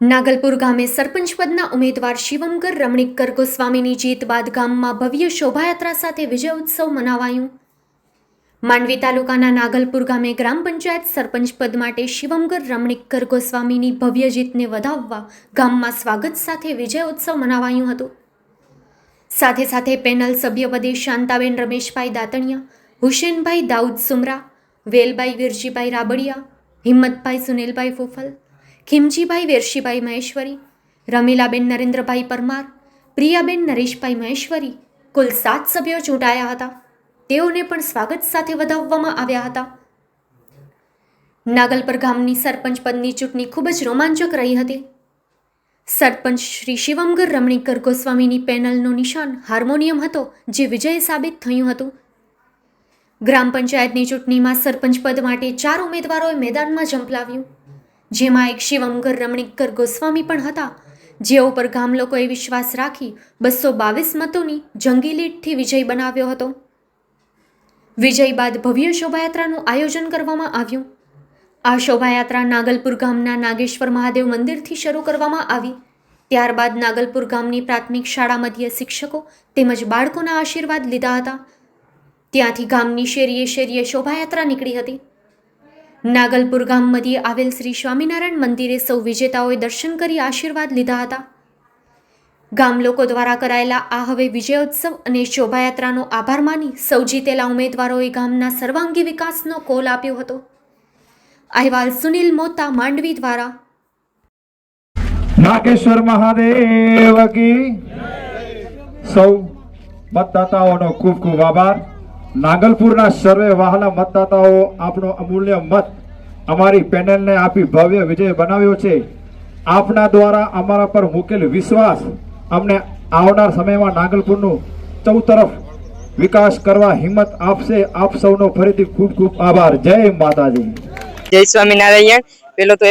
નાગલપુર ગામે સરપંચ પદના ઉમેદવાર શિવમકર રમણીકર ગોસ્વામીની જીત બાદ ગામમાં ભવ્ય શોભાયાત્રા સાથે વિજય ઉત્સવ મનાવાયું. માંડવી તાલુકાના નાગલપુર ગામે ગ્રામ પંચાયત સરપંચ પદ માટે શિવમકર રમણીકર ગોસ્વામીની ભવ્ય જીતને વધાવવા ગામમાં સ્વાગત સાથે વિજય ઉત્સવ મનાવાયું હતું. સાથે સાથે પેનલ સભ્યપદે શાંતાબેન રમેશભાઈ દાતણિયા, હુસેનભાઈ દાઉદ સુમરા વેલભાઈ વીરજીભાઈ રાબડિયા, હિંમતભાઈ સુનિલભાઈ ફોફલ ખીમજીભાઈ, વેરશીભાઈ મહેશ્વરી, રમીલાબેન નરેન્દ્રભાઈ પરમાર, પ્રિયાબેન નરેશભાઈ મહેશ્વરી કુલ સાત સભ્યો ચૂંટાયા હતા. તેઓને પણ સ્વાગત સાથે વધાવવામાં આવ્યા હતા. નાગલપર ગામની સરપંચ પદની ચૂંટણી ખૂબ જ રોમાંચક રહી હતી. સરપંચ શ્રી શિવમગર રમણીકર ગોસ્વામીની પેનલનો નિશાન હાર્મોનિયમ હતો જે વિજય સાબિત થયું હતું. ગ્રામ પંચાયતની ચૂંટણીમાં સરપંચ પદ માટે ચાર ઉમેદવારોએ મેદાનમાં ઝંપલાવ્યું. જેમાં એક શિવમગર રમણીકર ગોસ્વામી પણ હતા. જેઓ પર ગામ લોકોએ વિશ્વાસ રાખી બસો બાવીસ મતોની જંગી લીટથી વિજય બનાવ્યો હતો. વિજય બાદ ભવ્ય શોભાયાત્રાનું આયોજન કરવામાં આવ્યું. આ શોભાયાત્રા નાગલપુર ગામના નાગેશ્વર મહાદેવ મંદિરથી શરૂ કરવામાં આવી. ત્યારબાદ નાગલપુર ગામની પ્રાથમિક શાળા મધ્ય શિક્ષકો તેમજ બાળકોના આશીર્વાદ લીધા હતા. ત્યાંથી ગામની શેરીએ શેરીએ શોભાયાત્રા નીકળી હતી. નાગલપુર ગામમાંથી આવેલ શ્રી સ્વામિનારાયણ મંદિરે સૌ વિજેતાઓએ દર્શન કરી આશીર્વાદ લીધા હતા. ગામ લોકો દ્વારા કરાયેલા આ હવે વિજયોત્સવ અને શોભાયાત્રાનો આભાર માની સૌ જીતેલા ઉમેદવારોએ ગામના સર્વાંગી વિકાસનો કોલ આપ્યો હતો. અહેવાલ સુનિલ મોતા, માંડવી દ્વારા. નાગેશ્વર મહાદેવ સૌ મતદાતાઓનો ખૂબ ખૂબ આભાર. નાગલપુરના સર્વે વહાલા મતદાતાઓ આપણો અમૂલ્ય મત અમારી પેનલને આપી ભવ્ય વિજય બનાવ્યો છે. આપના દ્વારા અમારા પર મૂકેલ વિશ્વાસ અમને આવનાર સમયમાં નાગલપુરનું ચૌતરફ વિકાસ કરવા હિંમત આપશે. આપ સૌનો ફરીથી ખૂબ ખૂબ આભાર. જય માતાજી. જય સ્વામિનારાયણ. પેલો તો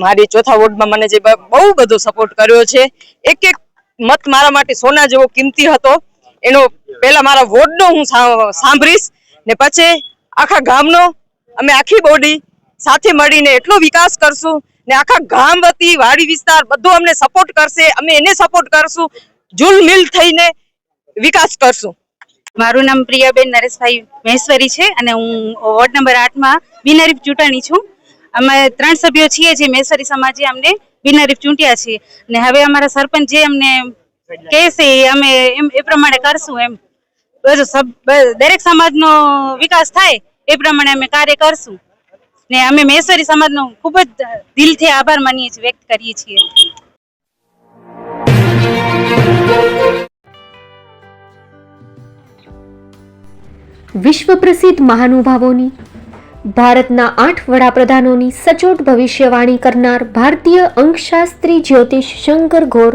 મારી ચોથા વોર્ડમાં મને જે બહુ બધો સપોર્ટ કર્યો છે. એક એક મત મારા માટે સોના જેવો કિંમતી હતો. એનો પહેલા મારા વોર્ડનો હું સાંભળીશ ને પછી આખા ગામનો અમે આખી બોડી સાથે મળીને એટલો વિકાસ કરશું ને આખા ગામ વતી વાડી વિસ્તાર બધું અમને સપોર્ટ કરશે, અમે એને સપોર્ટ કરશું, જુલ મિલ થઈને વિકાસ કરશું. મારું નામ પ્રિયાબેન નરેશભાઈ મહેશ્વરી છે અને હું વોર્ડ નંબર આઠમાં બિનહરીફ ચૂંટણી છું. અમે ત્રણ સભ્યો છીએ જે મહેશ્વરી સમાજે અમને બિનહરીફ ચૂંટ્યા છીએ અને હવે અમારા સરપંચ જે અમને કહેશે એ અમે એમ, એ પ્રમાણે કરશું એમ. બધું દરેક સમાજનો વિકાસ થાય એ પ્રમાણે અમે કાર્ય કરશું. ને અમે મહેશ્વરી સમાજનો ખૂબ જ દિલથી આભાર માનીએ છીએ, વ્યક્ત કરીએ છીએ. વિશ્વ પ્રસિદ્ધ મહાનુભાવોની, ભારતના આઠ વડાપ્રધાનોની સચોટ ભવિષ્યવાણી કરનાર ભારતીય અંકશાસ્ત્રી જ્યોતિષ શંકર ઘોર